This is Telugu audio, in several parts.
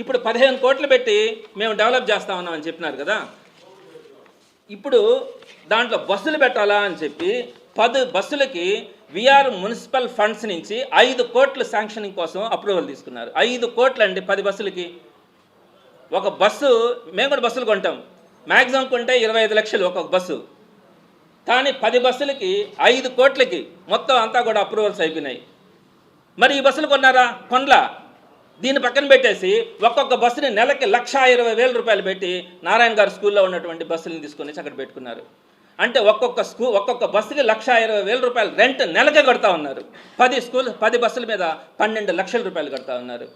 ఇప్పుడు పదిహేను కోట్లు పెట్టి మేము డెవలప్ చేస్తా ఉన్నామని చెప్పినారు కదా. ఇప్పుడు దాంట్లో బస్సులు పెట్టాలా అని చెప్పి పది బస్సులకి విఆర్ మున్సిపల్ ఫండ్స్ నుంచి ఐదు కోట్లు శాంక్షనింగ్ కోసం అప్రూవల్ తీసుకున్నారు. ఐదు కోట్లు అండి పది బస్సులకి. ఒక బస్సు మేము కూడా బస్సులు కొంటాం. మ్యాక్సిమం కొంటే ఇరవై ఐదు లక్షలు ఒక్కొక్క బస్సు. కానీ పది బస్సులకి ఐదు కోట్లకి మొత్తం అంతా కూడా అప్రూవల్స్ అయిపోయినాయి. మరి ఈ బస్సులు కొన్నారా? కొనలా. దీన్ని పక్కన పెట్టేసి ఒక్కొక్క బస్సుని నెలకి లక్షా ఇరవై వేల రూపాయలు పెట్టి నారాయణ గారు స్కూల్లో ఉన్నటువంటి బస్సులను తీసుకొని అక్కడ పెట్టుకున్నారు. అంటే ఒక్కొక్క స్కూ ఒక్కొక్క బస్సుకి లక్షా ఇరవై వేల రూపాయలు రెంట్ నెలకే కడతా ఉన్నారు. పది స్కూల్ పది బస్సుల మీద పన్నెండు లక్షల రూపాయలు కడతా ఉన్నారు.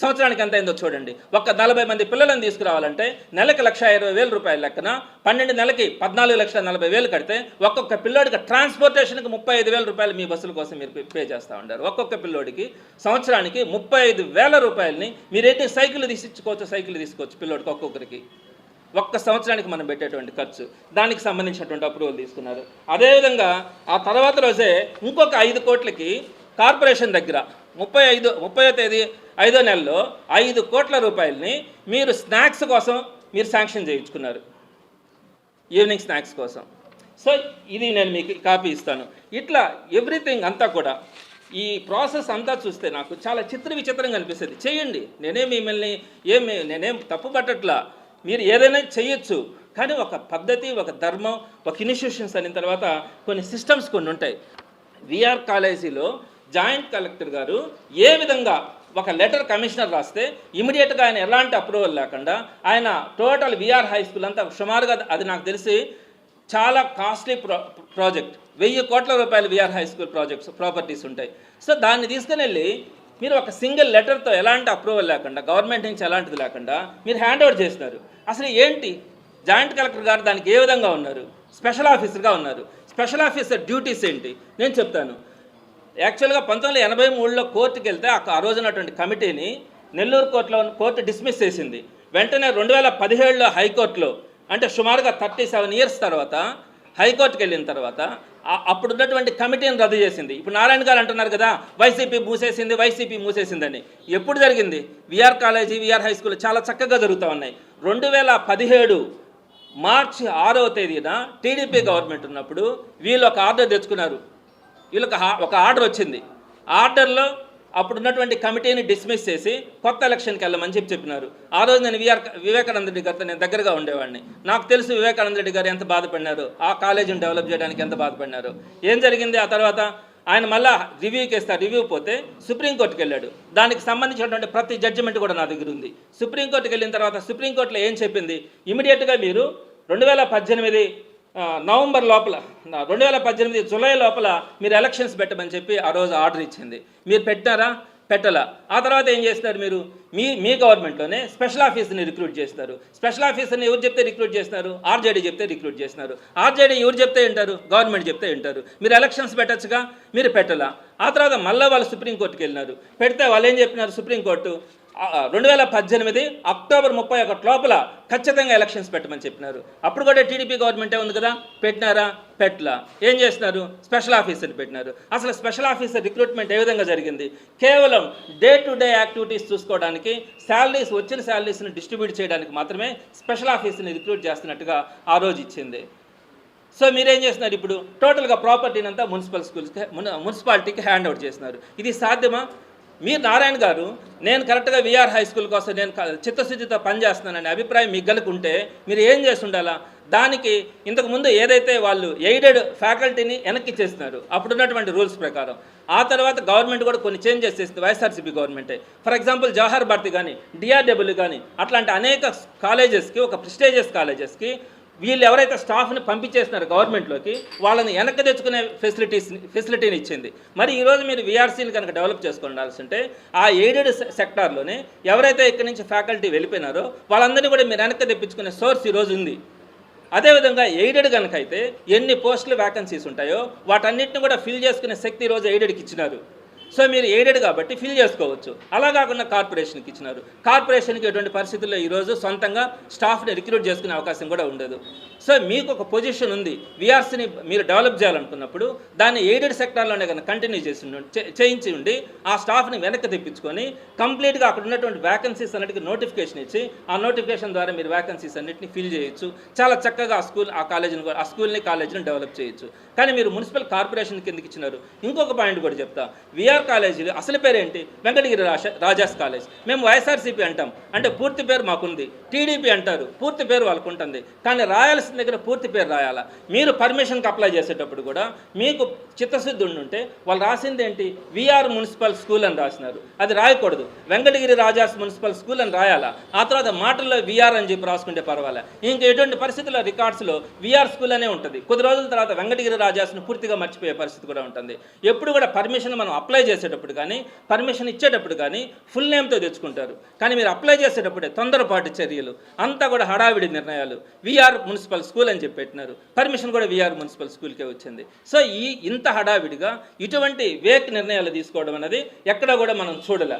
సంవత్సరానికి ఎంత అయిందో చూడండి. ఒక్క నలభై మంది పిల్లలను తీసుకురావాలంటే నెలకి లక్ష ఇరవై వేల రూపాయల లెక్కన పన్నెండు నెలకి పద్నాలుగు లక్షల నలభై వేలు కడితే ఒక్కొక్క పిల్లోడికి ట్రాన్స్పోర్టేషన్కి ముప్పై ఐదు వేల రూపాయలు మీ బస్సుల కోసం మీరు పే- చేస్తూ ఉంటారు ఒక్కొక్క పిల్లోడికి సంవత్సరానికి ముప్పై ఐదు వేల రూపాయలని మీరేంటి సైకిల్ తీసిచ్చుకోవచ్చు సైకిల్ తీసుకోవచ్చు పిల్లోడికి ఒక్కొక్కరికి. ఒక్క సంవత్సరానికి మనం పెట్టేటువంటి ఖర్చు. దానికి సంబంధించినటువంటి అప్రూవల్ తీసుకున్నారు. అదేవిధంగా ఆ తర్వాత రోజే ఇంకొక ఐదు కోట్లకి కార్పొరేషన్ దగ్గర ముప్పై ఐదు ముప్పై తేదీ ఐదో నెలలో ఐదు కోట్ల రూపాయలని మీరు స్నాక్స్ కోసం మీరు శాంక్షన్ చేయించుకున్నారు. ఈవినింగ్ స్నాక్స్ కోసం. సో ఇది నేను మీకు కాపీ ఇస్తాను. ఇట్లా ఎవ్రీథింగ్ అంతా కూడా ఈ ప్రాసెస్ అంతా చూస్తే నాకు చాలా చిత్ర విచిత్రంగా అనిపిస్తుంది. చేయండి. నేనే మిమ్మల్ని ఏమి నేనేం తప్పు పట్టట్లా. మీరు ఏదైనా చేయొచ్చు. కానీ ఒక పద్ధతి ఒక ధర్మం ఒక ఇనిషియేషన్స్ అయిన తర్వాత కొన్ని సిస్టమ్స్ కొన్ని ఉంటాయి. విఆర్ కాలేజీలో జాయింట్ కలెక్టర్ గారు ఏ విధంగా ఒక లెటర్ కమిషనర్ రాస్తే ఇమీడియట్గా ఆయన ఎలాంటి అప్రూవల్ లేకుండా ఆయన టోటల్ విఆర్ హై స్కూల్ అంతా సుమారుగా అది నాకు తెలిసి చాలా కాస్ట్లీ ప్రో ప్రాజెక్ట్. వెయ్యి కోట్ల రూపాయలు VR high school projects properties ఉంటాయి. సో దాన్ని తీసుకుని వెళ్ళి మీరు ఒక సింగిల్ లెటర్తో ఎలాంటి అప్రూవల్ లేకుండా గవర్నమెంట్ నుంచి ఎలాంటిది లేకుండా మీరు హ్యాండ్ ఓవర్ చేస్తున్నారు. అసలు ఏంటి? జాయింట్ కలెక్టర్ గారు దానికి ఏ విధంగా ఉన్నారు? స్పెషల్ ఆఫీసర్గా ఉన్నారు. స్పెషల్ ఆఫీసర్ డ్యూటీస్ ఏంటి? నేను చెప్తాను. యాక్చువల్గా పంతొమ్మిది వందల ఎనభై మూడులో కోర్టుకి వెళ్తే ఆ రోజునటువంటి కమిటీని నెల్లూరు కోర్టులో కోర్టు డిస్మిస్ చేసింది. వెంటనే రెండు వేల పదిహేడులో హైకోర్టులో అంటే సుమారుగా థర్టీ సెవెన్ ఇయర్స్ తర్వాత హైకోర్టుకి వెళ్ళిన తర్వాత అప్పుడు ఉన్నటువంటి కమిటీని రద్దు చేసింది. ఇప్పుడు నారాయణ గారు అంటున్నారు కదా వైసీపీ మూసేసింది వైసీపీ మూసేసిందని. ఎప్పుడు జరిగింది? VR college VR high school చాలా చక్కగా జరుగుతూ ఉన్నాయి. రెండు వేల పదిహేడు మార్చి ఆరవ తేదీన టీడీపీ గవర్నమెంట్ ఉన్నప్పుడు వీళ్ళు ఒక ఆర్డర్ తెచ్చుకున్నారు. వీళ్ళకి ఒక ఆర్డర్ వచ్చింది. ఆర్డర్లో అప్పుడు ఉన్నటువంటి కమిటీని డిస్మిస్ చేసి కొత్త ఎలక్షన్కి వెళ్ళమని చెప్పి చెప్పినారు. ఆ రోజు నేను విఆర్ వివేకానంద రెడ్డి గారితో నేను దగ్గరగా ఉండేవాడిని. నాకు తెలుసు వివేకానంద రెడ్డి గారు ఎంత బాధపడినారు ఆ కాలేజీని డెవలప్ చేయడానికి ఎంత బాధపడినారు. ఏం జరిగింది? ఆ తర్వాత ఆయన మళ్ళా రివ్యూకి ఇస్తారు రివ్యూ పోతే సుప్రీంకోర్టుకి వెళ్ళాడు. దానికి సంబంధించినటువంటి ప్రతి జడ్జిమెంట్ కూడా నా దగ్గర ఉంది. సుప్రీంకోర్టుకి వెళ్ళిన తర్వాత సుప్రీంకోర్టులో ఏం చెప్పింది? ఇమీడియట్గా మీరు రెండు వేల పద్దెనిమిది నవంబర్ లోపల రెండు వేల పద్దెనిమిది జూలై లోపల మీరు ఎలక్షన్స్ పెట్టమని చెప్పి ఆ రోజు ఆర్డర్ ఇచ్చింది. మీరు పెట్టారా? పెట్టలా? ఆ తర్వాత ఏం చేస్తారు మీరు? మీ మీ గవర్నమెంట్లోనే స్పెషల్ ఆఫీసర్ని రిక్రూట్ చేస్తారు. స్పెషల్ ఆఫీసర్ని ఎవరు చెప్తే రిక్రూట్ చేస్తున్నారు ఆర్జేడీ చెప్తే రిక్రూట్ చేస్తున్నారు ఆర్జేడీ ఎవరు చెప్తే వింటారు? గవర్నమెంట్ చెప్తే వింటారు. మీరు ఎలక్షన్స్ పెట్టచ్చుగా? మీరు పెట్టలా? ఆ తర్వాత మళ్ళీ వాళ్ళు సుప్రీంకోర్టుకి వెళ్ళినారు. పెడితే వాళ్ళు ఏం చెప్పినారు సుప్రీంకోర్టు? రెండు వేల పద్దెనిమిది అక్టోబర్ ముప్పై ఒకటి లోపల ఖచ్చితంగా ఎలక్షన్స్ పెట్టమని చెప్పినారు. అప్పుడు కూడా టీడీపీ గవర్నమెంటే ఉంది కదా పెట్టినారా? పెట్టలా. ఏం చేస్తున్నారు? స్పెషల్ ఆఫీసర్ పెట్టినారు. అసలు స్పెషల్ ఆఫీసర్ రిక్రూట్మెంట్ ఏ విధంగా జరిగింది? కేవలం డే టు డే యాక్టివిటీస్ చూసుకోవడానికి శాలరీస్ వచ్చిన శాలరీస్ని డిస్ట్రిబ్యూట్ చేయడానికి మాత్రమే స్పెషల్ ఆఫీసర్ని రిక్రూట్ చేస్తున్నట్టుగా ఆ రోజు ఇచ్చింది. సో మీరేం చేస్తున్నారు ఇప్పుడు? టోటల్గా ప్రాపర్టీని అంతా మున్సిపల్ స్కూల్స్కి మున్సిపాలిటీకి హ్యాండ్ అవుట్ చేస్తున్నారు. ఇది సాధ్యమా? మీరు నారాయణ గారు నేను కరెక్ట్గా విఆర్ హై స్కూల్ కోసం నేను చిత్తశుద్ధితో పనిచేస్తున్నాననే అభిప్రాయం మీకు కనుకుంటే మీరు ఏం చేసి ఉండాలా దానికి ఇంతకుముందు ఏదైతే వాళ్ళు ఎయిడెడ్ ఫ్యాకల్టీని వెనక్కి చేస్తున్నారు అప్పుడున్నటువంటి రూల్స్ ప్రకారం. ఆ తర్వాత గవర్నమెంట్ కూడా కొన్ని చేంజెస్ చేసింది వైఎస్ఆర్సీపీ గవర్నమెంటే. ఫర్ ఎగ్జాంపుల్ జవహర్ భారతి కానీ డిఆర్డబ్ల్యూ కానీ అట్లాంటి అనేక కాలేజెస్కి ఒక ప్రిస్టేజియస్ కాలేజెస్కి వీళ్ళు ఎవరైతే స్టాఫ్ని పంపించేస్తున్నారు గవర్నమెంట్లోకి వాళ్ళని వెనక్కి తెచ్చుకునే ఫెసిలిటీస్ ఫెసిలిటీని ఇచ్చింది. మరి ఈరోజు మీరు వీఆర్సీని కనుక డెవలప్ చేసుకోవాల్సి ఉంటే ఆ ఎయిడెడ్ సెక్టార్లోనే ఎవరైతే ఇక్కడి నుంచి ఫ్యాకల్టీ వెళ్ళిపోయినారో వాళ్ళందరినీ కూడా మీరు వెనక్కి తెప్పించుకునే సోర్స్ ఈరోజు ఉంది. అదేవిధంగా ఎయిడెడ్ కనుక అయితే ఎన్ని పోస్టులు వ్యాకెన్సీస్ ఉంటాయో వాటన్నిటిని కూడా ఫిల్ చేసుకునే శక్తి ఈరోజు ఎయిడెడ్కి ఇచ్చినారు. సో మీరు ఎయిడెడ్ కాబట్టి ఫిల్ చేసుకోవచ్చు. అలా కాకుండా కార్పొరేషన్కి ఇచ్చినారు. కార్పొరేషన్కి ఎటువంటి పరిస్థితుల్లో ఈరోజు సొంతంగా స్టాఫ్ని రిక్రూట్ చేసుకునే అవకాశం కూడా ఉండదు. సో మీకు ఒక పొజిషన్ ఉంది. విఆర్సీని మీరు డెవలప్ చేయాలనుకున్నప్పుడు దాన్ని ఎయిడెడ్ సెక్టార్లోనే కనుక కంటిన్యూ చేసి ఉండి- చేయించి ఉండి ఆ స్టాఫ్ని వెనక్కి తెప్పించుకొని కంప్లీట్గా అక్కడ ఉన్నటువంటి వ్యాకెన్సీస్ అన్నిటికీ నోటిఫికేషన్ ఇచ్చి ఆ నోటిఫికేషన్ ద్వారా మీరు వ్యాకెన్సీస్ అన్నింటిని ఫిల్ చేయొచ్చు. చాలా చక్కగా ఆ స్కూల్ ఆ కాలేజీని కూడా- ఆ స్కూల్ని కాలేజీని డెవలప్ చేయొచ్చు. కానీ మీరు మున్సిపల్ కార్పొరేషన్ కిందకి ఇచ్చినారు. ఇంకొక పాయింట్ కూడా చెప్తా. విఆర్ కాలేజీలు అసలు పేరేంటి? వెంకటగిరి రాజాస్ కాలేజ్. మేము వైఎస్ఆర్సీపీ అంటాం. అంటే పూర్తి పేరు మాకుంది. టీడీపీ అంటారు. పూర్తి పేరు వాళ్ళకు ఉంటుంది కానీ రాయాల్సిన దగ్గర పూర్తి పేరు రాయాలా? మీరు పర్మిషన్కి అప్లై చేసేటప్పుడు కూడా మీకు చిత్తశుద్ధి ఉంటే వాళ్ళు రాసింది ఏంటి విఆర్ మున్సిపల్ స్కూల్ అని రాసినారు. అది రాయకూడదు. వెంకటగిరి రాజాస్ మున్సిపల్ స్కూల్ అని రాయాలా? ఆ తర్వాత మాటల్లో విఆర్ అని చెప్పి రాసుకుంటే పర్వాలే. ఇంకా ఎటువంటి పరిస్థితుల్లో రికార్డ్స్లో విఆర్ స్కూల్ అనే ఉంటుంది. కొద్ది రోజుల తర్వాత వెంకటగిరి రాజాస్ను పూర్తిగా మర్చిపోయే పరిస్థితి కూడా ఉంటుంది. ఎప్పుడు కూడా పర్మిషన్ మనం అప్లై చేసేటప్పుడు కానీ పర్మిషన్ ఇచ్చేటప్పుడు కానీ ఫుల్ నేమ్తో తెచ్చుకుంటారు. కానీ మీరు అప్లై చేసేటప్పుడే తొందరపాటు చర్యలు. అంతా కూడా హడావిడి నిర్ణయాలు. విఆర్ మున్సిపల్ స్కూల్ అని చెప్పి పెట్టినారు. పర్మిషన్ కూడా విఆర్ మున్సిపల్ స్కూల్కే వచ్చింది. సో ఈ ఇంత హడావిడిగా ఇటువంటి వేక్ నిర్ణయాలు తీసుకోవడం అనేది ఎక్కడ కూడా మనం చూడలే.